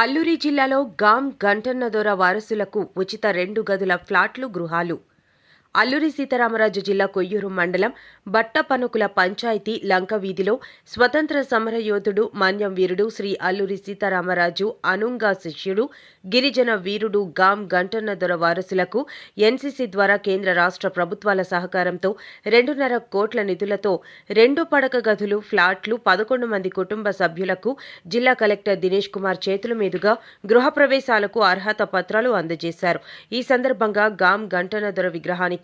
అల్లూరి జిల్లాలో గామ్ గంటన్నదొర వారసులకు ఉచిత రెండు గదుల ఫ్లాట్లు గృహాలు. అల్లూరి సీతారామరాజు జిల్లా కొయ్యూరు మండలం బట్టపనుకుల పంచాయతీ లంక వీధిలో స్వతంత్ర సమరయోధుడు మన్యం వీరుడు శ్రీ అల్లూరి సీతారామరాజు అనుంగా శిష్యుడు గిరిజన వీరుడు గాం గంటన్నదొర వారసులకు ఎన్సీసీ ద్వారా కేంద్ర రాష్ట్ర ప్రభుత్వాల సహకారంతో రెండున్నర కోట్ల నిధులతో రెండు పడక గదులు ఫ్లాట్లు పదకొండు మంది కుటుంబ సభ్యులకు జిల్లా కలెక్టర్ దినేష్ కుమార్ చేతుల మీదుగా గృహప్రవేశాలకు అర్హత పత్రాలు అందజేశారు. ఈ సందర్భంగా గాం గంటనదొర విగ్రహానికి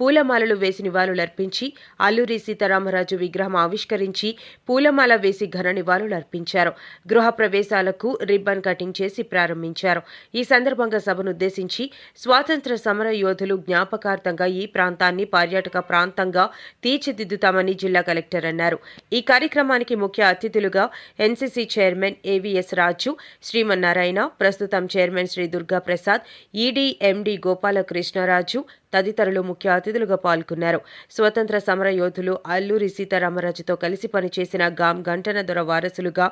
పూలమాలలు వేసి నివాళులర్పించి అల్లూరి సీతారామరాజు విగ్రహం ఆవిష్కరించి పూలమాల వేసి ఘన నివాళులర్పించారు. గృహ ప్రవేశాలకు రిబ్బన్ కటింగ్ చేసి ప్రారంభించారు. ఈ సందర్భంగా సభను ఉద్దేశించి స్వాతంత్ర సమర యోధులు జ్ఞాపకార్థంగా ఈ ప్రాంతాన్ని పర్యాటక ప్రాంతంగా తీర్చిదిద్దుతామని జిల్లా కలెక్టర్ అన్నారు. ఈ కార్యక్రమానికి ముఖ్య అతిథులుగా NCC chairman AVS Raju Srimannarayana ప్రస్తుతం chairman Shri Durga Prasad ED MD Gopalakrishnaraju తదితరులు ముఖ్య అతిథులుగా పాల్గొన్నారు. స్వతంత్ర సమర యోధులు అల్లూరి సీతారామరాజుతో కలిసి పనిచేసిన గాం గంటన దొర వారసులుగా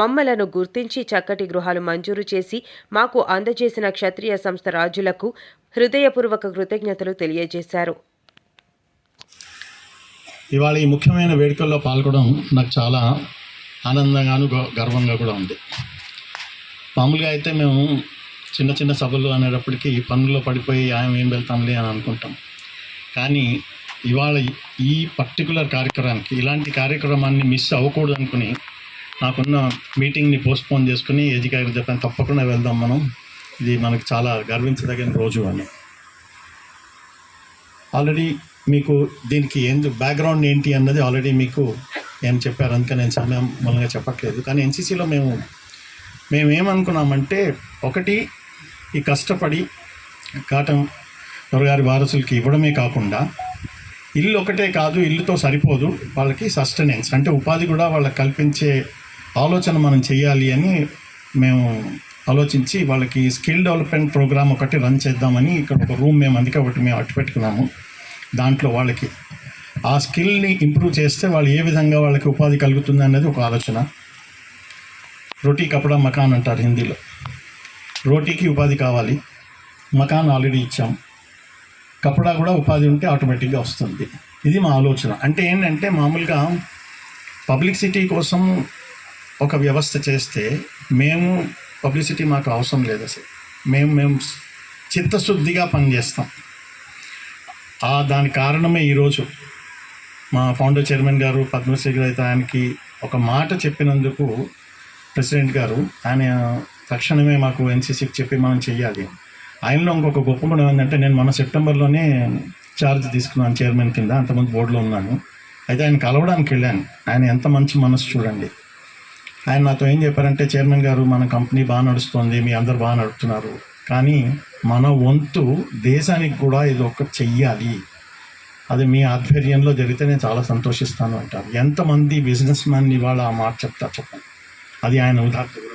మమ్మలను గుర్తించి చక్కటి గృహాలు మంజూరు చేసి మాకు అందజేసిన క్షత్రియ సంస్థ రాజులకు హృదయపూర్వక కృతజ్ఞతలు తెలియజేశారు. ఇవాళ ఈ ముఖ్యమైన వేడుకల్లో పాల్గొనడం నాకు చాలా ఆనందంగాను గర్వంగా కూడా ఉంది. మామూలుగా అయితే మేము చిన్న చిన్న సభలు అనేటప్పటికీ పనుల్లో పడిపోయి ఆయన ఏం వెళ్తాంలే అని అనుకుంటాం. కానీ ఇవాళ ఈ పర్టికులర్ కార్యక్రమానికి ఇలాంటి కార్యక్రమాన్ని మిస్ అవ్వకూడదు అనుకుని నాకున్న మీటింగ్ని పోస్ట్పోన్ చేసుకుని ఎడ్యుకేటర్ చెప్పాను తప్పకుండా వెళ్దాం మనం. ఇది మనకు చాలా గర్వించదగిన రోజు అని. ఆల్రెడీ మీకు దీనికి ఎందుకు బ్యాక్గ్రౌండ్ ఏంటి అన్నది ఆల్రెడీ మీకు ఏం చెప్పారు అందుకని నేను సమయం మూలంగా చెప్పట్లేదు. కానీ ఎన్సీసీలో మేము మేము ఏమనుకున్నామంటే ఒకటి ఈ కష్టపడి కాటం దొరగారి వారసులకి ఇవ్వడమే కాకుండా ఇల్లు ఒకటే కాదు ఇల్లుతో సరిపోదు వాళ్ళకి సస్టెనెన్స్ అంటే ఉపాధి కూడా వాళ్ళకి కల్పించే ఆలోచన మనం చేయాలి అని మేము ఆలోచించి వాళ్ళకి స్కిల్ డెవలప్మెంట్ ప్రోగ్రామ్ ఒకటి రన్ చేద్దామని ఇక్కడ ఒక రూమ్ మేము అందుకే ఒకటి మేము అట్టు పెట్టుకున్నాము. దాంట్లో వాళ్ళకి ఆ స్కిల్ని ఇంప్రూవ్ చేస్తే వాళ్ళు ఏ విధంగా వాళ్ళకి ఉపాధి కలుగుతుంది అనేది ఒక ఆలోచన. రొటీ కపడా మకాన్ అంటారు హిందీలో. రోటీకి ఉపాధి కావాలి. మకాన్ ఆల్రెడీ ఇచ్చాం. కపడా కూడా ఉపాధి ఉంటే ఆటోమేటిక్గా వస్తుంది. ఇది మా ఆలోచన. అంటే ఏంటంటే మామూలుగా పబ్లిసిటీ కోసం ఒక వ్యవస్థ చేస్తే మేము పబ్లిసిటీ మాకు అవసరం లేదు అసలు. మేము మేము చిత్తశుద్ధిగా పనిచేస్తాం. ఆ దాని కారణమే ఈరోజు మా ఫౌండర్ చైర్మన్ గారు పద్మశ్రీ గారు ఆయనకి ఒక మాట చెప్పినందుకు ప్రెసిడెంట్ గారు ఆయన తక్షణమే మాకు ఎన్సీసీకి చెప్పి మనం చెయ్యాలి. ఆయనలో ఇంకొక గొప్ప గుణం ఏంటంటే నేను మన సెప్టెంబర్లోనే ఛార్జ్ తీసుకున్నాను చైర్మన్ కింద అంతమంది బోర్డులో ఉన్నాను. అయితే ఆయన కలవడానికి వెళ్ళాను. ఆయన ఎంత మంచి మనసు చూడండి. ఆయన నాతో ఏం చెప్పారంటే చైర్మన్ గారు మన కంపెనీ బాగా నడుస్తుంది మీ అందరు బాగా నడుపుతున్నారు. కానీ మన వంతు దేశానికి కూడా ఇది ఒక చెయ్యాలి. అది మీ ఆధ్వర్యంలో జరిగితే నేను చాలా సంతోషిస్తాను అంటారు. ఎంతమంది బిజినెస్ మ్యాన్ ఇవాళ ఆ మాట చెప్తారు చెప్పండి. అది ఆయన ఉదాహరణ.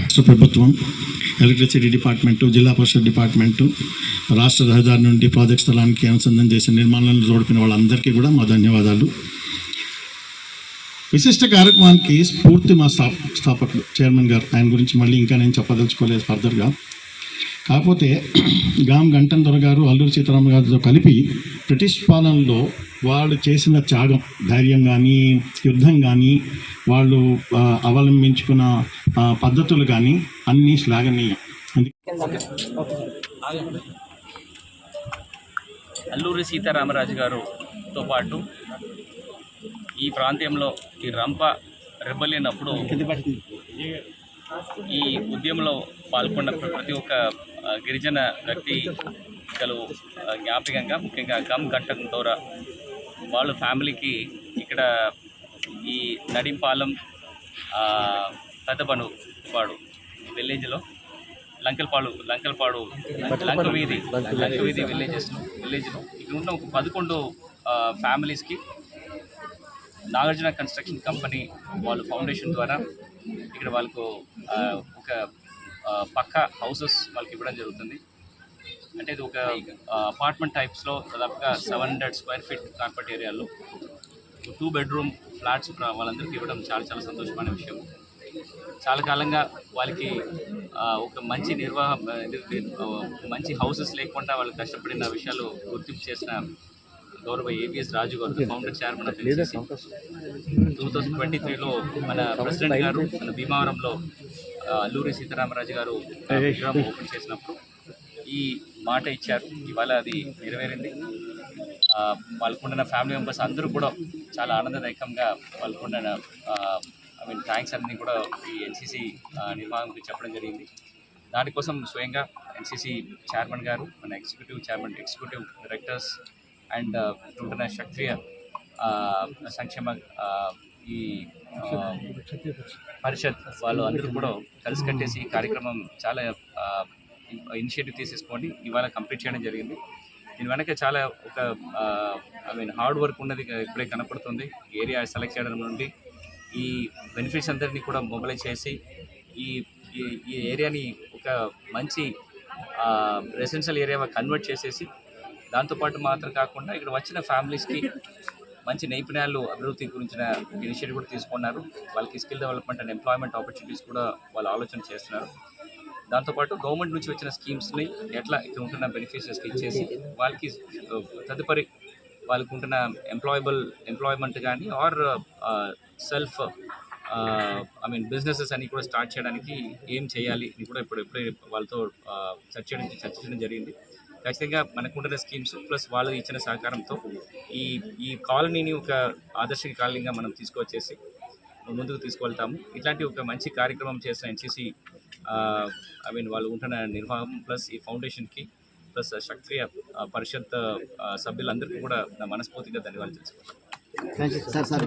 రాష్ట్ర ప్రభుత్వం ఎలక్ట్రిసిటీ డిపార్ట్మెంటు జిల్లా పరిషత్ డిపార్ట్మెంటు రాష్ట్ర రహదారి నుండి ప్రాజెక్ట్ స్థలానికి అనుసంధానం చేసిన నిర్మాణాలను జోడిపిన వాళ్ళందరికీ కూడా మా ధన్యవాదాలు. విశిష్ట కార్యక్రమానికి స్ఫూర్తి మా స్థాపకులు చైర్మన్ గారు. ఆయన గురించి మళ్ళీ ఇంకా నేను చెప్పదలుచుకోలేదు ఫర్దర్గా. కాకపోతే గాం గంటన్ దొర గారు అల్లూరి సీతారామ గారితో కలిపి బ్రిటిష్ పాలనలో వాళ్ళు చేసిన త్యాగం ధైర్యం కానీ యుద్ధం కానీ వాళ్ళు అవలంబించుకున్న పద్ధతులు కానీ అన్నీ శ్లాఘనీయం. అందుకే అల్లూరి సీతారామరాజు గారుతో పాటు ఈ ప్రాంతంలో ఈ రంప రెబలియన్ అప్పుడు ఈ ఉద్యమంలో పాల్గొన్న ప్రతి ఒక్క గిరిజన వ్యక్తి గలు జ్ఞాపకంగా ముఖ్యంగా గమ్ గంటం ద్వారా వాళ్ళ ఫ్యామిలీకి ఇక్కడ ఈ నడింపాలెం పెద్దపను వాడు విలేజ్లో లంకల్పాడు లంకల్పాడు లంక వీధి లంక వీధి విలేజెస్ విలేజ్లో ఇక్కడ ఉన్న ఒక పదకొండు ఫ్యామిలీస్కి నాగార్జున కన్స్ట్రక్షన్ కంపెనీ వాళ్ళు ఫౌండేషన్ ద్వారా ఇక్కడ వాళ్ళకు ఒక పక్క హౌసెస్ వాళ్ళకి ఇవ్వడం జరుగుతుంది. అంటే ఇది ఒక అపార్ట్మెంట్ టైప్స్లో దాదాపుగా seven hundred square feet carpet ఏరియాలో టూ బెడ్రూమ్ ఫ్లాట్స్ వాళ్ళందరికీ ఇవ్వడం చాలా చాలా సంతోషమైన విషయం. చాలా కాలంగా వాళ్ళకి ఒక మంచి నిర్వాహం మంచి హౌసెస్ లేకుండా వాళ్ళు కష్టపడిన విషయాలు గుర్తింపు చేసిన గౌరవ ఏబిఎస్ రాజు గారు founder chairman of NCC two thousand twenty త్రీలో మన ప్రెసిడెంట్ గారు మన భీమవరంలో అల్లూరి సీతారామరాజు గారు ఓపెన్ చేసినప్పుడు ఈ మాట ఇచ్చారు. ఇవాళ అది నెరవేరింది. ఆ, వాళ్ళకున్న ఫ్యామిలీ మెంబర్స్ అందరూ కూడా చాలా ఆనందదాయకంగా వాళ్ళకున్న ఐ మీన్ థ్యాంక్స్ అన్ని కూడా ఈ ఎన్సీసీ నిర్వాహకులకు చెప్పడం జరిగింది. దానికోసం స్వయంగా ఎన్సీసీ చైర్మన్ గారు మన executive chairman executive directors and ఉంటున్న క్షత్రియ సంక్షేమ ఈ పరిషత్ వాళ్ళు అందరూ కూడా కలిసి కట్టేసి ఈ కార్యక్రమం చాలా ఇనిషియేటివ్ తీసేసుకోండి ఇవాళ కంప్లీట్ చేయడం జరిగింది. దీని వెనక చాలా ఒక ఐ మీన్ హార్డ్ వర్క్ ఉన్నది ఇప్పుడే కనపడుతుంది. ఏరియా సెలెక్ట్ చేయడం నుండి ఈ బెనిఫిట్స్ అందరినీ కూడా మొబిలైజ్ చేసి ఈ ఈ- ఈ ఏరియాని ఒక మంచి రెసిడెన్షియల్ ఏరియాగా కన్వర్ట్ చేసేసి దాంతోపాటు మాత్రం కాకుండా ఇక్కడ వచ్చిన ఫ్యామిలీస్కి మంచి నైపుణ్యాలు అభివృద్ధి గురించిన ఇనిషియేటివ్ కూడా తీసుకున్నారు. వాళ్ళకి skill development and employment opportunities కూడా వాళ్ళు ఆలోచన చేస్తున్నారు. దాంతోపాటు గవర్నమెంట్ నుంచి వచ్చిన స్కీమ్స్ని ఎట్లా ఇక్కడ ఉంటున్న బెనిఫిషియర్స్కి ఇచ్చేసి వాళ్ళకి తదుపరి వాళ్ళకు ఉంటున్న ఎంప్లాయబుల్ ఎంప్లాయ్మెంట్ కానీ or self I mean businesses అని కూడా స్టార్ట్ చేయడానికి ఏం చేయాలి అని కూడా ఇప్పుడు ఇప్పుడే వాళ్ళతో చేయడం చర్చ చేయడం చర్చించడం జరిగింది. ఖచ్చితంగా మనకుంటున్న స్కీమ్స్ ప్లస్ వాళ్ళు ఇచ్చిన సహకారంతో ఈ ఈ కాలనీని ఒక ఆదర్శ కాలనీగా మనం తీసుకొచ్చేసి ముందుకు తీసుకువెళ్తాము. ఇట్లాంటి ఒక మంచి కార్యక్రమం చేసిన ఎన్సీసీ ఐ మీన్ వాళ్ళు ఉంటున్న నిర్వాహం ప్లస్ ఈ ఫౌండేషన్కి ప్లస్ క్షత్రియ పరిషత్ సభ్యులందరికీ కూడా నా మనస్ఫూర్తిగా ధన్యవాదాలు తెలుసుకుంటాను